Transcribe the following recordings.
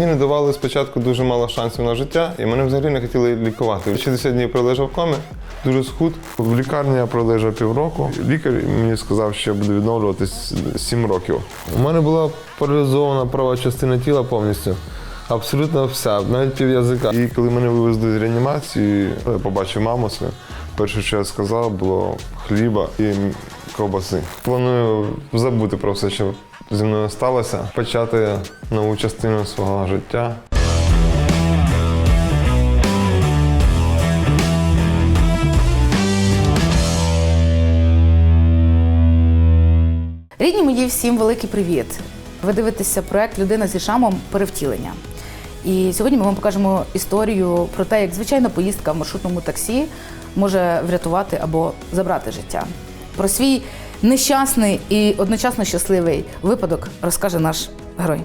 Мені не давали спочатку дуже мало шансів на життя, і мене взагалі не хотіли лікувати. 60 днів пролежав в комі, дуже схуд. В лікарні я пролежав півроку. Лікар мені сказав, що я буду відновлюватись 7 років. У мене була паралізована права частина тіла повністю. Абсолютно вся, навіть пів язика. І коли мене вивезли з реанімації, я побачив маму свою. Перше, що я сказав, було хліба і ковбаси. Планую забути про все, що зі мною сталося, почати нову частину свого життя. Рідні мої, всім великий привіт! Ви дивитеся проект Людина зі шрамом перевтілення. І сьогодні ми вам покажемо історію про те, як звичайна поїздка в маршрутному таксі може врятувати або забрати життя. Про свій нещасний і одночасно щасливий випадок розкаже наш герой.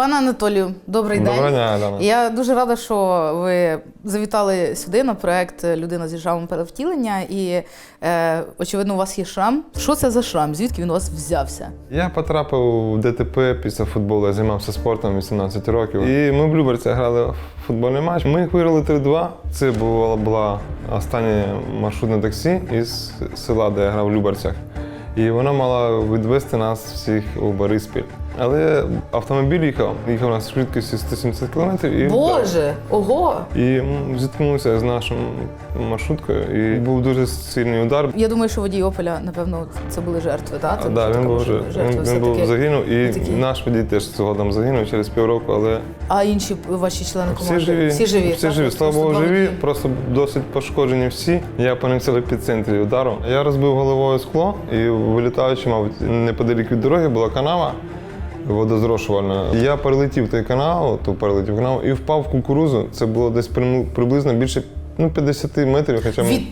Пане Анатолію, добрий день. Дня, Дана. Я дуже рада, що ви завітали сюди на проект Людина зі шрамом перевтілення. І е, очевидно, у вас є шрам. Що це за шрам? Звідки він у вас взявся? Я потрапив в ДТП після футболу, я займався спортом 18 років. І ми в Люберцях грали в футбольний матч. Ми їх виграли 3-2. Це була, була останнє маршрутне таксі із села, де я грав в Люберцях. І вона мала відвести нас всіх у Бориспіль. Але автомобіль їхав, їхав на швидкості 170 км і. Боже, ого! І зіткнувся з нашою маршруткою, і був дуже сильний удар. Я думаю, що водій Опеля, напевно, це були жертви, так? А, да, він був вже він, він був загинув, і такі. наш водій теж згодом загинув через півроку, але А інші ваші члени команди? всі живі. Всі живі. Всі так? живі. Слава Богу, живі, водії. просто досить пошкоджені всі. Я в епіцентрі удару. Я розбив головою скло і вилітаючи, мабуть, неподалік від дороги була канава. Водозрошувальна. Я перелетів той канал, ту перелетів канал і впав в кукурузу. Це було десь приблизно більше ну, 50 метрів, хоча ми- Від-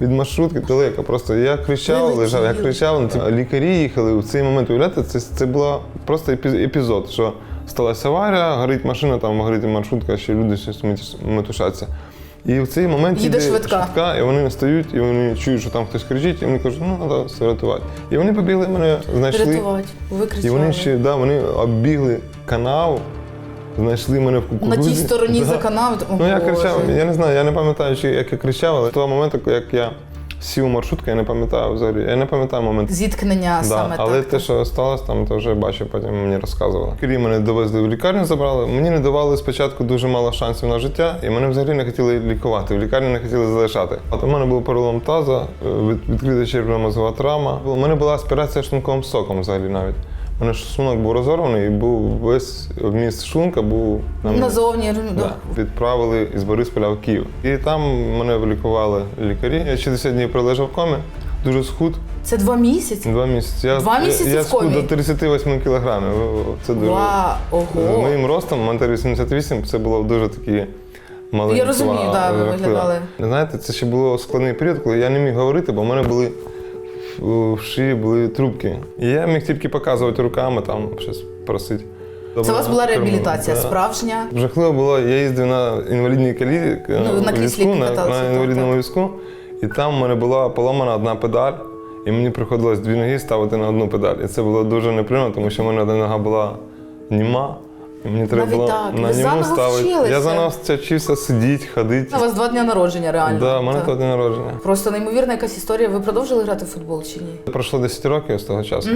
від маршрутки далеко. Просто я кричав, лежав, я кричав. ну, ці Лікарі їхали в цей момент. Уявляєте, це, це був просто епі- епізод, що сталася аварія, горить машина, там горить маршрутка, ще люди щось метушаться. І в цей момент Їде іде швидка. і вони стають, і вони чують, що там хтось кричить, і вони кажуть, ну треба все рятувати. І вони побігли мене, знайшли. Рятувати. І вони ще да, вони оббігли канал, знайшли мене в кукурузі. На тій стороні Да. за канав. Ну я кричав, я не знаю, я не пам'ятаю, чи як я кричав, але того моменту, як я сів маршрутка, маршрутку, я не пам'ятаю взагалі. Я не пам'ятаю момент. Зіткнення Да, саме але так. те, що сталося, там то вже бачив, потім мені розказували. Крім мене довезли в лікарню, забрали. Мені не давали спочатку дуже мало шансів на життя, і мене взагалі не хотіли лікувати. В лікарні не хотіли залишати. От у мене був перелом таза, е, від- відкрита черепно-мозгова травма. У мене була аспірація шлунковим соком взагалі навіть. У мене шлунок був розорваний, і був весь вміст шлунка був на мені. Назовні. Да. Відправили із Борисполя в Київ. І там мене лікували лікарі. Я 60 днів пролежав в комі, дуже схуд. Це два місяці? Два місяці. Я, Два місяці я, я в комі? до 38 кілограмів. Це дуже. Вау, З моїм ростом, метр 88, це було дуже такі маленькі. Я розумію, слова, да, ви виглядали. Знаєте, це ще було складний період, коли я не міг говорити, бо в мене були в шиї були трубки. І я міг тільки показувати руками, там щось просити. Це у вас була реабілітація Да. справжня. Жахливо було, я їздив на інвалідній колі, Ну, на візку, на, на інвалідному так. візку, і там в мене була поламана одна педаль, і мені приходилось дві ноги ставити на одну педаль. І це було дуже неприємно, тому що в мене одна нога була німа, мені треба Навіть було так? на Ви ньому заново ставити. вчилися? Я заново вчився сидіти, ходити. У вас два дня народження, реально. Да, в мене то день народження. Просто неймовірна якась історія. Ви продовжили грати в футбол чи ні? Пройшло 10 років з того часу.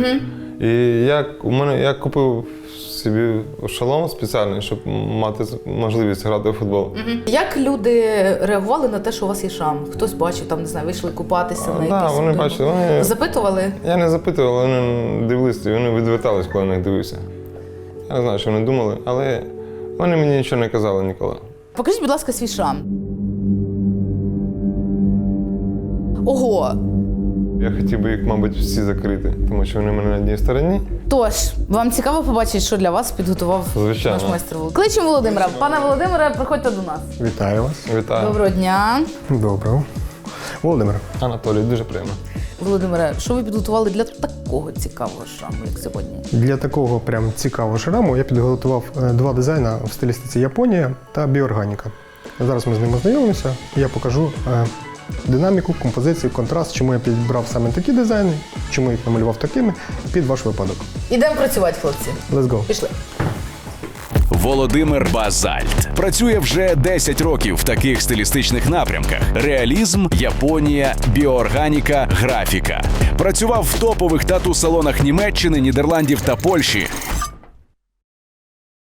І я, у мене, я купив собі шолом спеціальний, щоб мати можливість грати в футбол. Як люди реагували на те, що у вас є шрам? Хтось бачив, там не знаю, вийшли купатися на Так, якийсь вони судок? бачили. Вони, Запитували? Я не запитував, але вони дивилися, і вони відвертались, коли на них дивився. Я не знаю, що вони думали, але вони мені нічого не казали ніколи. Покажіть, будь ласка, свій шрам. Ого! Я хотів би їх, мабуть, всі закрити, тому що вони в мене на одній стороні. Тож, вам цікаво побачити, що для вас підготував Звичайно. наш майстер Володимир. Кличемо Володимира. Пане Володимире, приходьте до нас. Вітаю вас. Вітаю. Доброго дня. Доброго. Володимир, Анатолій, дуже приємно. Володимире, що ви підготували для такого цікавого шраму, як сьогодні? для такого прям цікавого шраму я підготував е, два дизайни в стилістиці Японія та біорганіка. Зараз ми з ним ознайомимося. і Я покажу е, динаміку, композицію, контраст, чому я підбрав саме такі дизайни, чому їх намалював такими під ваш випадок. Ідемо працювати, хлопці. Let's go. Пішли. Володимир Базальт працює вже 10 років в таких стилістичних напрямках: реалізм, Японія, біоорганіка, графіка. Працював в топових тату-салонах Німеччини, Нідерландів та Польщі.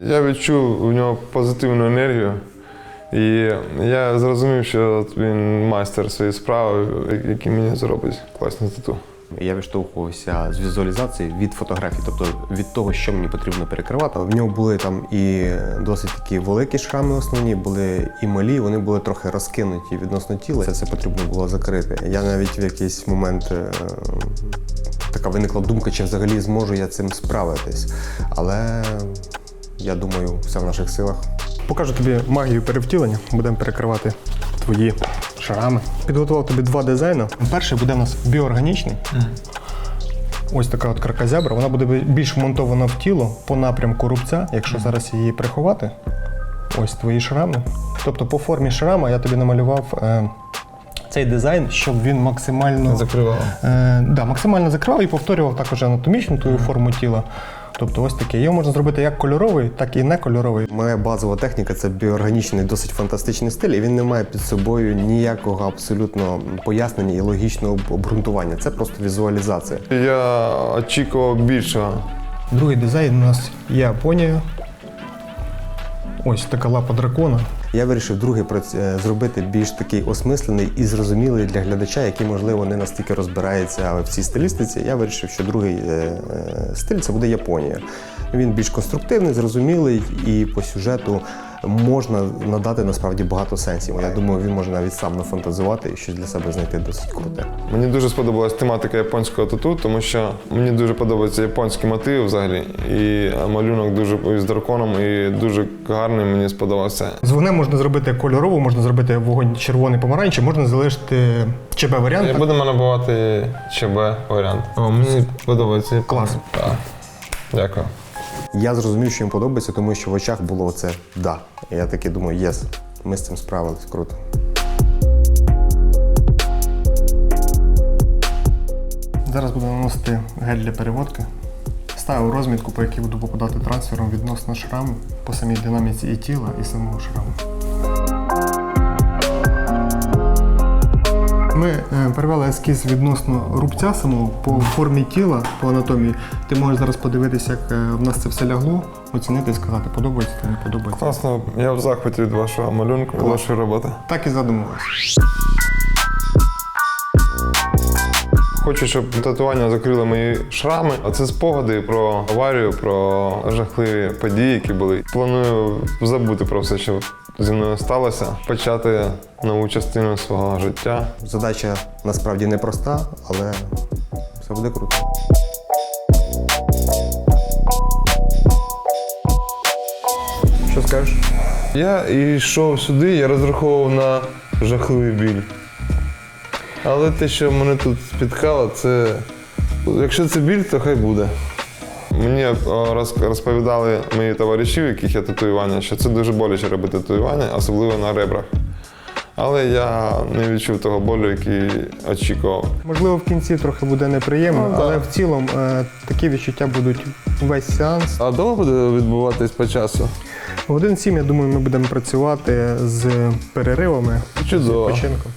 Я відчув у нього позитивну енергію. І я зрозумів, що він майстер своєї справи, який мені зробить класне тату. Я відштовхувався з візуалізації від фотографій, тобто від того, що мені потрібно перекривати. В нього були там і досить такі великі шрами основні, були і малі, вони були трохи розкинуті відносно тіла. Це все потрібно було закрити. Я навіть в якийсь момент е, така виникла думка, чи взагалі зможу я цим справитись. Але я думаю, все в наших силах. Покажу тобі магію перевтілення. Будемо перекривати твої шрами. Підготував тобі два дизайни. Перший буде у нас біоорганічний. Ось така от кракозябра. Вона буде більш вмонтована в тіло по напрямку рубця, якщо зараз її приховати. Ось твої шрами. Тобто по формі шрама я тобі намалював е, цей дизайн, щоб він максимально Закривав. Е, да, максимально закривав і повторював також анатомічну твою форму тіла. Тобто ось таке. Його можна зробити як кольоровий, так і не кольоровий. Моя базова техніка це біоорганічний, досить фантастичний стиль, і він не має під собою ніякого абсолютно пояснення і логічного обґрунтування. Це просто візуалізація. Я очікував більшого. Другий дизайн у нас є Японія. Ось така лапа дракона. Я вирішив другий е, зробити більш такий осмислений і зрозумілий для глядача, який, можливо, не настільки розбирається в цій стилістиці. Я вирішив, що другий е, е, стиль це буде Японія. Він більш конструктивний, зрозумілий, і по сюжету можна надати насправді багато сенсів. Я думаю, він може навіть сам нафантазувати і щось для себе знайти досить круте. Мені дуже сподобалась тематика японського тату, тому що мені дуже подобаються японські мотиви взагалі. І малюнок дуже з драконом і дуже гарний мені сподобався. З вогнем можна зробити кольорову, можна зробити вогонь червоний помаранчі, можна залишити ЧБ варіант. Я будемо набувати ЧБ варіант. О, мені подобається. Клас. Так. Дякую. Я зрозумів, що їм подобається, тому що в очах було оце да. І я таки думаю, єс, ми з цим справились. Круто. Зараз буду наносити гель для переводки. Ставив розмітку, по якій буду попадати трансфером відносно шраму по самій динаміці і тіла, і самого шраму. Ми е, перевели ескіз відносно рубця самого по формі тіла, по анатомії. Ти можеш зараз подивитися, як е, в нас це все лягло, оцінити і сказати, подобається чи не подобається. Класно, я в захваті від вашого малюнку, від вашої роботи. Так і задумувалось. Хочу, щоб татуання закрили мої шрами. А це спогади про аварію, про жахливі події, які були. Планую забути про все, що зі мною сталося, почати нову частину свого життя. Задача насправді непроста, але все буде круто. Що скажеш? Я йшов сюди, я розраховував на жахливий біль. Але те, що мене тут спіткало, це. Якщо це біль, то хай буде. Мені е, розповідали мої товариші, у яких є татуювання, що це дуже боляче робити татуювання, особливо на ребрах. Але я не відчув того болю, який очікував. Можливо, в кінці трохи буде неприємно, Ну, але в цілому е, такі відчуття будуть весь сеанс. А довго буде відбуватись по часу? В 1.7, я думаю, ми будемо працювати з переривами, Чудово. з відпочинком.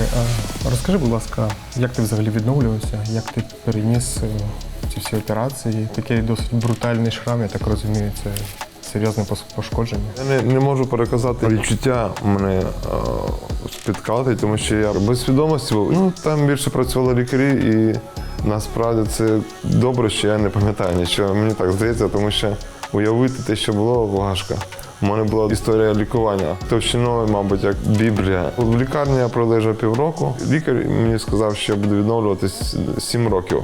Слухай, а розкажи, будь ласка, як ти взагалі відновлювався, як ти переніс е, ці всі операції? Такий досить брутальний шрам, я так розумію, це серйозне пошкодження. Я не, не можу переказати відчуття мене е, спіткати, тому що я без свідомості був. Ну там більше працювали лікарі, і насправді це добре, що я не пам'ятаю нічого. Мені так здається, тому що уявити те, що було, важко. У мене була історія лікування товщиною, мабуть, як Біблія. В лікарні я пролежав півроку. Лікар мені сказав, що я буду відновлюватись 7 років.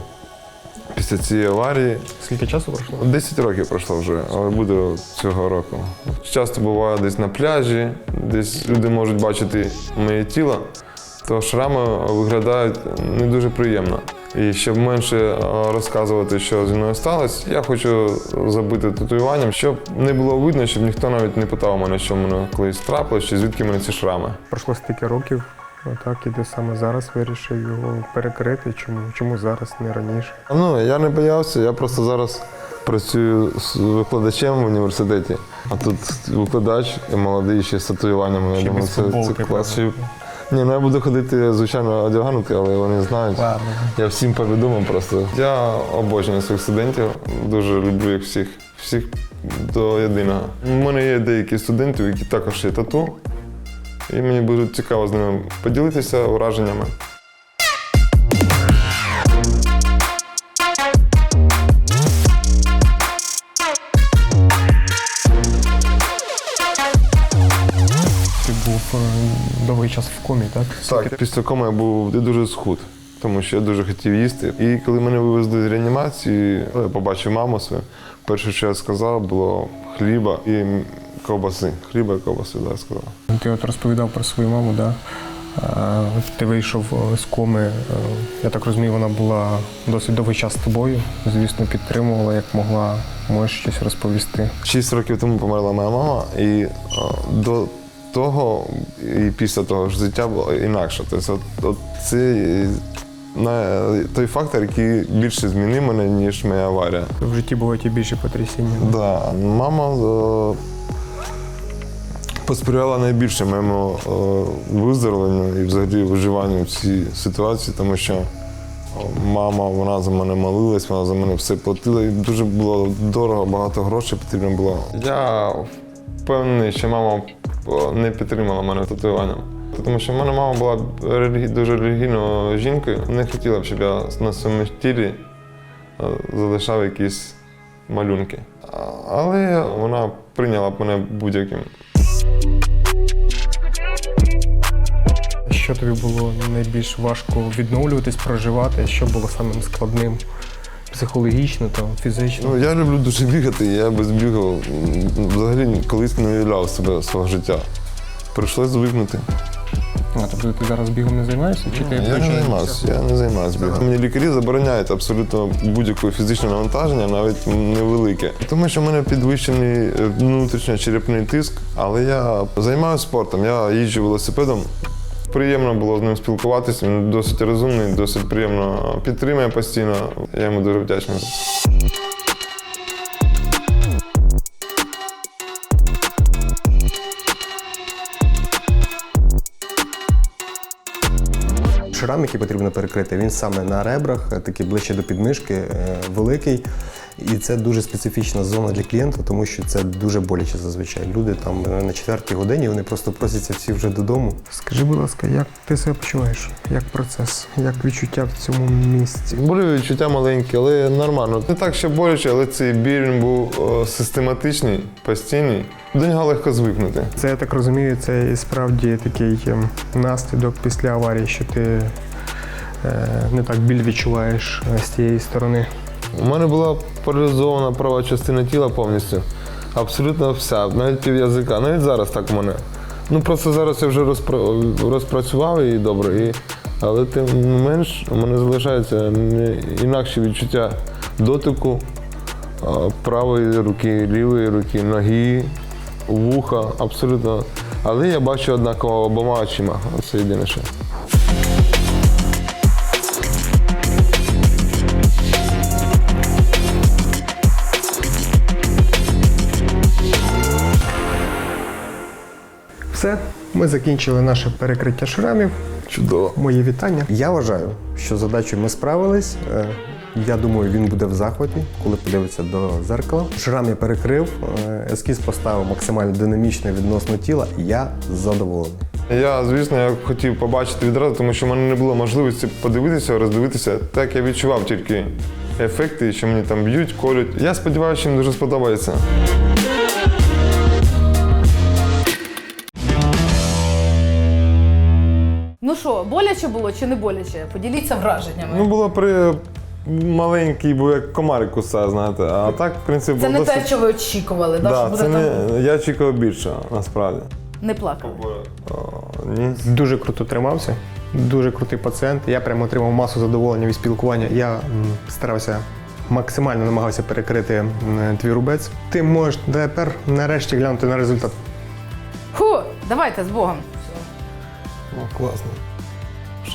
Після цієї аварії Скільки часу пройшло? 10 років пройшло вже, але буде цього року. Часто буваю десь на пляжі, десь люди можуть бачити моє тіло, то шрами виглядають не дуже приємно. І щоб менше е, розказувати, що зі мною сталося, я хочу забити татуюванням, щоб не було видно, щоб ніхто навіть не питав мене, що мене колись трапилось, чи звідки мене ці шрами. Пройшло стільки років, так, і ти саме зараз вирішив його перекрити. Чому? Чому зараз, не раніше? Ну, я не боявся, я просто зараз працюю з викладачем в університеті, а тут викладач і молодий ще з татуюваннями. Я думаю, це, це клас. Ні, ну я буду ходити, звичайно, одягнути, але вони знають. Ладно. Я всім повідомив просто. Я обожнюю своїх студентів, дуже люблю їх всіх, всіх до єдиного. У мене є деякі студенти, які також є тату, і мені буде цікаво з ними поділитися враженнями. Час в комі, так? Так, після коми я був дуже схуд, тому що я дуже хотів їсти. І коли мене вивезли з реанімації, я побачив маму свою. Перше, що я сказав, було хліба і ковбаси. Хліба і ковбаси, да, я сказав. Ти от розповідав про свою маму, да? Ти вийшов е, з коми. е, Я так розумію, вона була досить довгий час з тобою. Звісно, підтримувала, як могла. Можеш щось розповісти. Шість років тому померла моя мама, і е, до того і після того ж життя було інакше. Тобто, от, от це на, той фактор, який більше змінив мене, ніж моя аварія. В житті бувають і більше потрясіння. Да, мама е, посприяла найбільше моєму е, виздоровленню і взагалі виживанню в цій ситуації, тому що е, мама вона за мене молилась, вона за мене все платила. І дуже було дорого, багато грошей потрібно було. Я впевнений, що мама не підтримала мене татуюванням. Тому що в мене мама була дуже релігійною жінкою. Не хотіла б, щоб я на своєму тілі е, залишав якісь малюнки. Але вона прийняла б мене будь-яким. Що тобі було найбільш важко відновлюватись, проживати? Що було самим складним психологічно та фізично? Ну, я люблю дуже бігати, я без бігу взагалі колись не уявляв себе свого життя. Прийшлось звикнути. А тобто ти зараз бігом не займаєшся? Чи ти Я не займаюся, я не займаюся бігом. Мені лікарі забороняють абсолютно будь-яке фізичне навантаження, навіть невелике. Тому що в мене підвищений е, внутрішньочерепний тиск, але я займаюся спортом, я їжджу велосипедом. Приємно було з ним спілкуватися. Він досить розумний, досить приємно підтримує постійно. Я йому дуже вдячний. Шрам, який потрібно перекрити, він саме на ребрах, такий ближче до підмишки, е, великий. І це дуже специфічна зона для клієнта, тому що це дуже боляче зазвичай. Люди там на четвертій годині вони просто просяться всі вже додому. Скажи, будь ласка, як ти себе почуваєш? Як процес? Як відчуття в цьому місці? Були відчуття маленькі, але нормально. Не так, що боляче, але цей біль був систематичний, постійний. До нього легко звикнути. Це я так розумію, це і справді такий ем, наслідок після аварії, що ти е, не так біль відчуваєш е, з тієї сторони. У мене була паралізована права частина тіла повністю. Абсолютно вся, навіть пів язика. Навіть зараз так у мене. Ну просто зараз я вже розпра- розпрацював і добре. І... Але тим не менш у мене залишається не- інакше відчуття дотику правої руки, лівої руки, ноги, вуха, абсолютно. Але я бачу однаково обома очима. Це єдине що. Все, ми закінчили наше перекриття шрамів. Чудово. Мої вітання. Я вважаю, що з задачею ми справились. Е, Я думаю, він буде в захваті, коли подивиться до зеркала. Шрам я перекрив, е, ескіз поставив максимально динамічно відносно тіла. Я задоволений. Я, звісно, я хотів побачити відразу, тому що в мене не було можливості подивитися, роздивитися. Так я відчував тільки ефекти, що мені там б'ють, колють. Я сподіваюся, що їм дуже сподобається. Що, боляче було чи не боляче? Поділіться враженнями. Ну, було при маленький, бо як комарик кусає, знаєте. А так, в принципі, це було не те, досить- що ви очікували, да, що Да, буде це там не, я очікував більше, насправді. не плакали. О, ні. Дуже круто тримався, дуже крутий пацієнт. Я прямо отримав масу задоволення від спілкування. Я м, старався максимально намагався перекрити м, твій рубець. Ти можеш тепер нарешті глянути на результат. Фу, давайте з Богом. О, класно.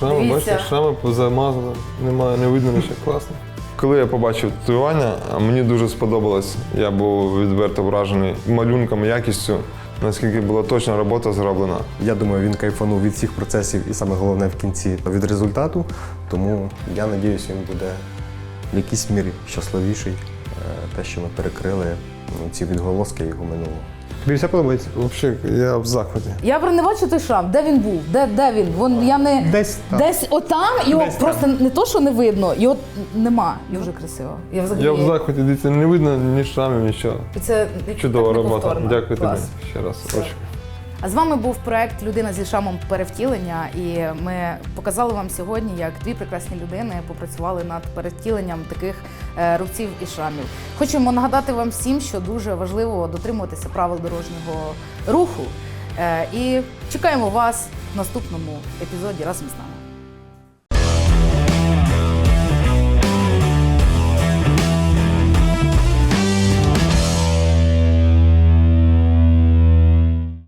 Шрами, Дивіться. бачите, шрами позамазали, немає, не видно нічого. Класно. Коли я побачив татуювання, мені дуже сподобалось. Я був відверто вражений малюнками, якістю, наскільки була точна робота зроблена. Я думаю, він кайфанув від всіх процесів і саме головне в кінці від результату. Тому я сподіваюся, він буде в якійсь мірі щасливіший, е, те, що ми перекрили ці відголоски його минулого. Тобі все подобається? Взагалі, я в заході. Я про не бачу той шрам. Де він був? Де, де він? Вон я не Десь там. десь отам, його Десь просто не то, що не видно, його нема. Дуже красиво. Я взагалі Я в заході дивіться, не видно ні шрамів, нічого. Це Чудова робота. неповторно. Дякую Клас. тобі ще раз. Очень. А з вами був проект Людина зі шамом перевтілення, і ми показали вам сьогодні, як дві прекрасні людини попрацювали над перевтіленням таких е, рубців і шамів. Хочемо нагадати вам всім, що дуже важливо дотримуватися правил дорожнього руху. Е, І чекаємо вас в наступному епізоді разом з нами.